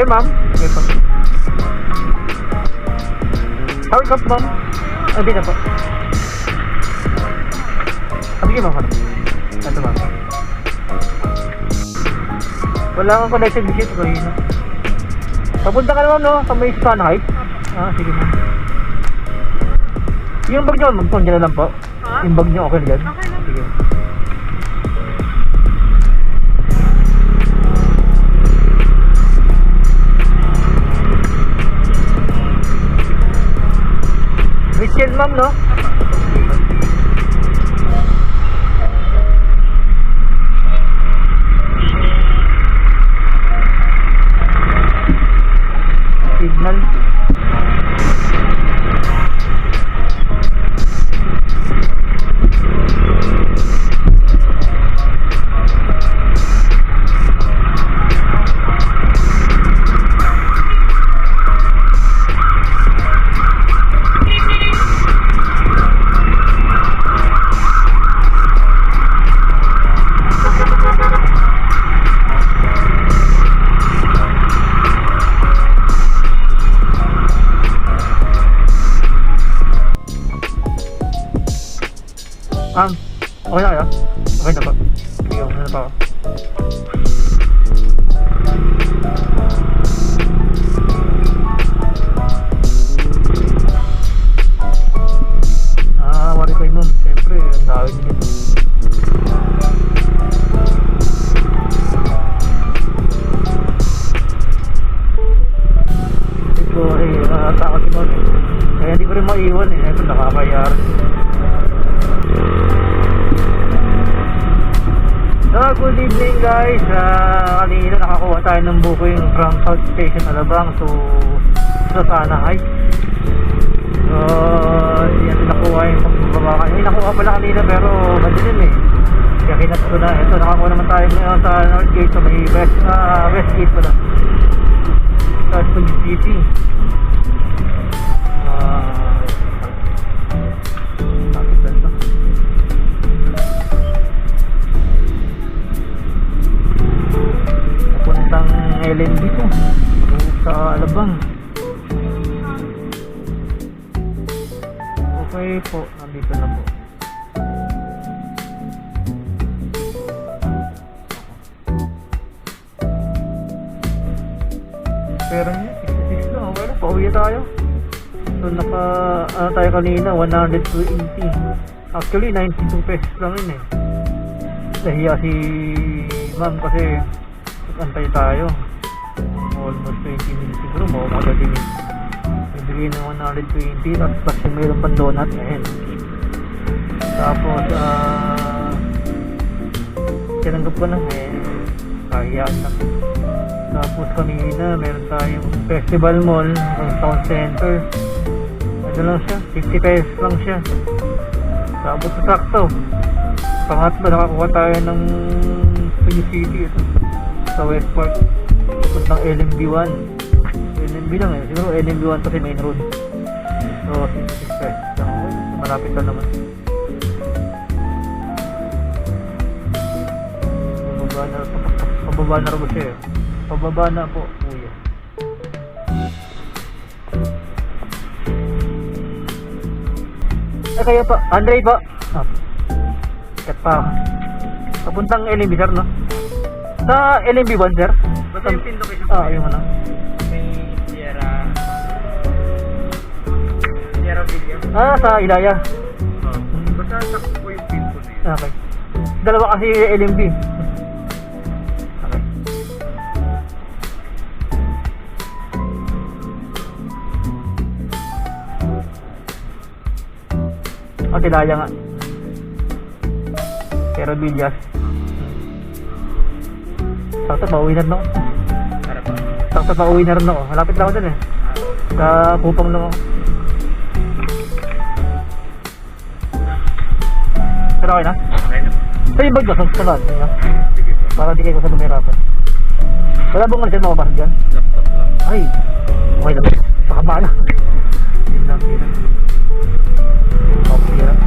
Okay, ma'am. Okay po. Power cup, ma'am. Ah, na po. Ah, sige, ma'am. Ito, ma'am. Wala kang connected visit ko yun. Papunta ka na, ma'am, no? Sa may Stan Heights. Ah, sige, ma'am. Yung bag niyo, magpon na lang po. Yung bag niyo, okay na dyan? Okay lang. Sige. Weekend, ma'am, no? Um, okay na kayo? Okay na po. Sige, okay na ako. Ah, wari ko nun. Siyempre, ang nito. Ito ay uh, takot si eh. Kaya hindi ko rin maiwan eh. Ito nakakayar. Good evening guys. Ah, kanina nakakuha tayo ng booking from South Station Alabang to Sasana Heights. So, natin nakuha yung pagbaba kanina. Ay, nakuha pala kanina pero madilim eh. Kaya kinat ko na. Ito, nakakuha naman tayo ngayon sa North Gate. So, may West, ah, West Gate pala. Sa Studio City. Ah, tapos Papuntang LNB to. Sa Alabang. Okay po, nandito na po. Pero niya, 66 lang. Okay na, na tayo. So, naka, ano tayo kanina, 180. Actually, 92 pesos lang yun eh. Nahiya si ma'am kasi antay tayo. Almost 20 minutes siguro, mo mga 30 minutes. Ibigay ng 120, tapos kasi mayroon pang donut. Ayan. Tapos, ah, tinanggap ko na eh, kahiyaan lang. Tapos kanina, meron tayong festival mall ng town center. Ano lang siya, 50 pesos lang siya. Tapos sa sakto. Pangatlo, nakakuha tayo ng Studio City ito, sa West Park. Pupuntang LMB1. LMB lang eh. Siguro LMB1 kasi main road. So, 66 pesos. Okay, malapit na naman. Pababa na, pababa na rin siya eh. Pababa na po, kuya. Eh kayo pa, Andre pa. Ah. Kat pa. Papuntang LMB sir, no? Sa LMB 1 sir? Basta yung pin location Ah, yung ano. May Sierra... Sierra Villa. Ah, sa Ilaya. Oh. Basta sakto po yung pin ko na yun. Okay. Dalawa kasi LMB. Okay. Oh, Tilaya nga. Pero Villas. Sakto, pauwi na rin ako. Sakto, pauwi na rin ako. Malapit lang ako dun eh. Sa kupang lang ako. Pero okay na? Okay na. Sa yung bag ba? Sa sunod. Sa Sige po. Para di kayo sa lumirapan. Wala bang makapasok dyan? Laptop lang. Ay, okay lang. Baka maala. Yun lang, yun lang. Okay lang.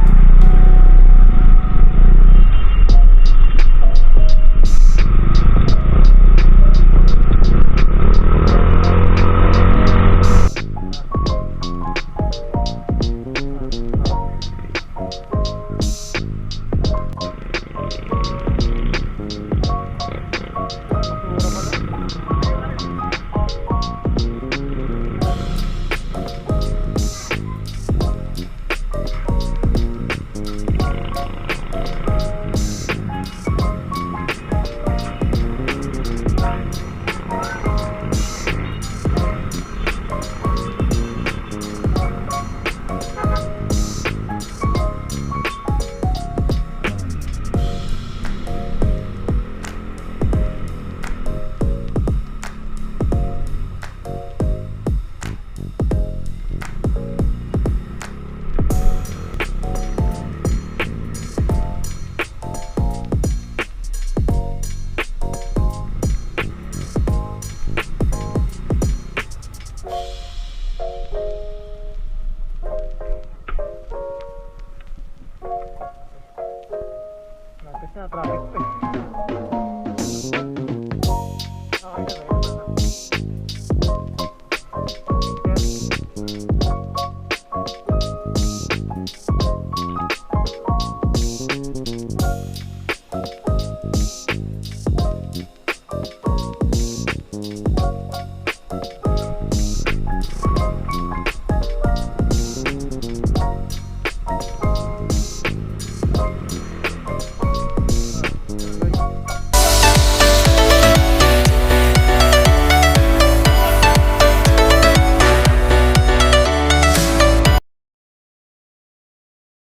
Thank